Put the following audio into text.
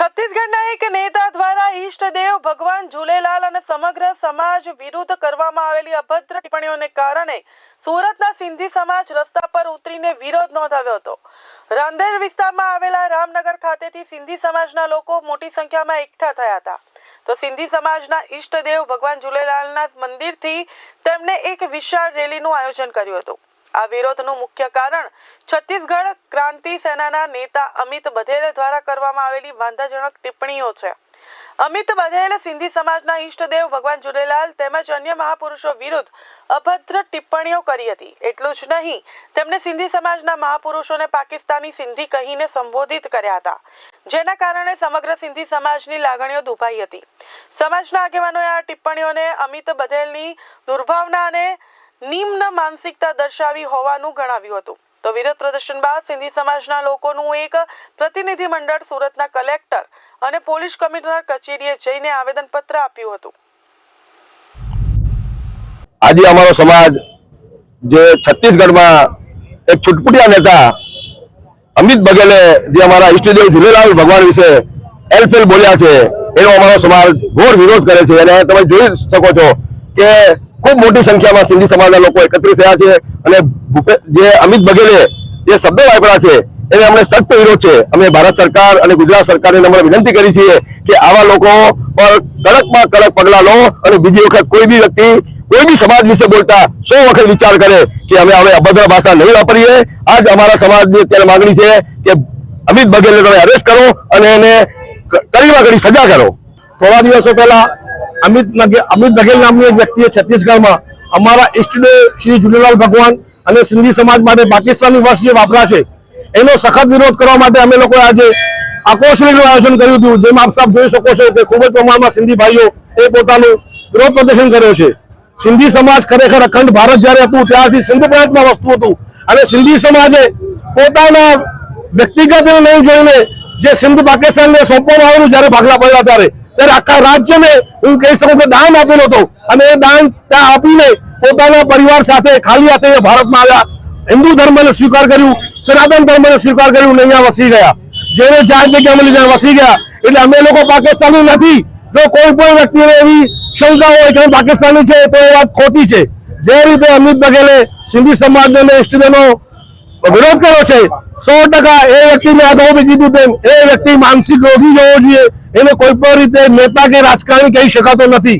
છત્તીસગઢના એક નેતા દ્વારા ઈષ્ટદેવ ભગવાન ઝૂલેલાલ અને સમગ્ર સમાજ વિરુદ્ધ કરવામાં આવેલી અભદ્ર ટિપ્પણીઓને કારણે સુરતના સિંધી સમાજ રસ્તા પર ઉતરીને વિરોધ નોંધાવ્યો હતો. રાંદેર વિસ્તારમાં આવેલા રામનગર ખાતેથી સિંધી સમાજના લોકો મોટી સંખ્યામાં એકઠા થયા હતા. તો સિંધી સમાજના ઈષ્ટદેવ ભગવાન ઝૂલેલાલના મંદિરથી તેમણે એક વિશાળ રેલીનું આયોજન કર્યું હતું. આ વિરોધનું મુખ્ય કારણ છત્તીસગઢ ક્રાંતિ સેનાના નેતા અમિત બધેલ દ્વારા કરવામાં આવેલી વાંધાજનક ટિપ્પણીઓ છે. અમિત બધેલ સિંધી સમાજના ઈષ્ટદેવ ભગવાન ઝુલેલાલ તેમજ અન્ય મહાપુરુષો વિરુદ્ધ અભદ્ર ટિપ્પણીઓ કરી હતી. એટલું જ નહીં, તેમણે સિંધી સમાજના મહાપુરુષોને પાકિસ્તાની સિંધી કહીને સંબોધિત કર્યા હતા, જેના કારણે સમગ્ર સિંધી સમાજની લાગણીઓ દુભાઈ હતી. સમાજના આગેવાનોએ આ ટિપ્પણીઓને અમિત બધેલની દુર્ભાવના અને નિમ્ન માનસિકતા દર્શાવી હોવાનું ગણાવ્યું હતું. તો વિરોધ પ્રદર્શન બાદ સિંધી સમાજના લોકોનું એક પ્રતિનિધિ મંડળ સુરતના કલેક્ટર અને પોલીસ કમિશનર કચેરીએ જઈને આવેદનપત્ર આપ્યું હતું. આજે અમારો સમાજ જે છત્તીસગઢમાં એક છુટપુટિયા નેતા અમિત બઘેલે જે અમારા ઈષ્ટદેવ ઝૂલેલાલ ભગવાન વિશે એલફેલ બોલ્યા છે, એનો અમારો સમાજ ઘોર વિરોધ કરે છે. અને તમે જોઈ શકો છો કે ખૂબ મોટી સંખ્યામાં સિંધી સમાજના લોકો એકત્રિત થયા છે અને જે અમિત બઘેલે, જે શબ્દો વાપર્યા છે, એને અમને સખ્ત વિરોધ છે. અમે ભારત સરકાર અને ગુજરાત સરકારને નમ્ર વિનંતી કરી છીએ કે આવા લોકો પર કડકમાં કડક પગલાં લો અને બીજી વખત કોઈ બી વ્યક્તિ, કોઈ બી સમાજ વિશે બોલતા સો વખત વિચાર કરે કે અમે હવે અભદ્ર ભાષા નહીં વાપરીએ. આજ અમારા સમાજની અત્યારે માંગણી છે કે અમિત બઘેલને તમે અરેસ્ટ કરો અને એને કડીમાં કડી સજા કરો. થોડા દિવસો પહેલા અમિત નગે- અમિત બઘેલ નામની એક વ્યક્તિએ છત્તીસગઢમાં. અમારા ઈષ્ટદેવ શ્રી ઝૂલેલાલ ભગવાન અને સિંધી સમાજ માટે પાકિસ્તાની વર્ષ જે વાપરા છે. એનો સખત વિરોધ કરવા માટે અમે લોકોએ આજે આક્રોશ આયોજન કર્યું હતું, જેમાં આપ સાહેબ જોઈ શકો છો કે ખૂબ જ પ્રમાણમાં સિંધી ભાઈઓ એ પોતાનું વિરોધ પ્રદર્શન કર્યો છે. સિંધી સમાજ ખરેખર અખંડ ભારત જ્યારે હતું, ત્યારથી સિંધ પ્રાંતમાં વસ્તુ હતું. અને સિંધી સમાજે પોતાના વ્યક્તિગત નહીં જોઈને જે સિંધ પાકિસ્તાનને સોંપવામાં આવેલું, જ્યારે ભાગલા પડ્યા ત્યારે ત્યારે આખા રાજ્યને હું કહી શકું દાન આપેલો હતો. અને એ દાન ત્યાં આપીને પોતાના પરિવાર સાથે ખાલી હાથે ભારતમાં આવ્યા. હિન્દુ ધર્મને સ્વીકાર કર્યું, સનાતન ધર્મને સ્વીકાર કર્યું ને અહીંયા વસી ગયા. જેને જ્યાં જગ્યા મળી ત્યાં વસી ગયા. એટલે અમે લોકો પાકિસ્તાની નથી. જો કોઈ પણ વ્યક્તિને એવી શંકા હોય કે પાકિસ્તાની છે, તો એ વાત ખોટી છે. જે રીતે અમિત બઘેલે સિંધી સમાજને અને ઇષ્ટદેવનો વિરોધ કર્યો છે. સો ટકા એ વ્યક્તિને આ બી કીધું તેમ એ વ્યક્તિ માનસિક રોગી હોવો જોઈએ. એને કોઈ પણ રીતે નેતા કે રાજકારણી કહી શકાતો નથી.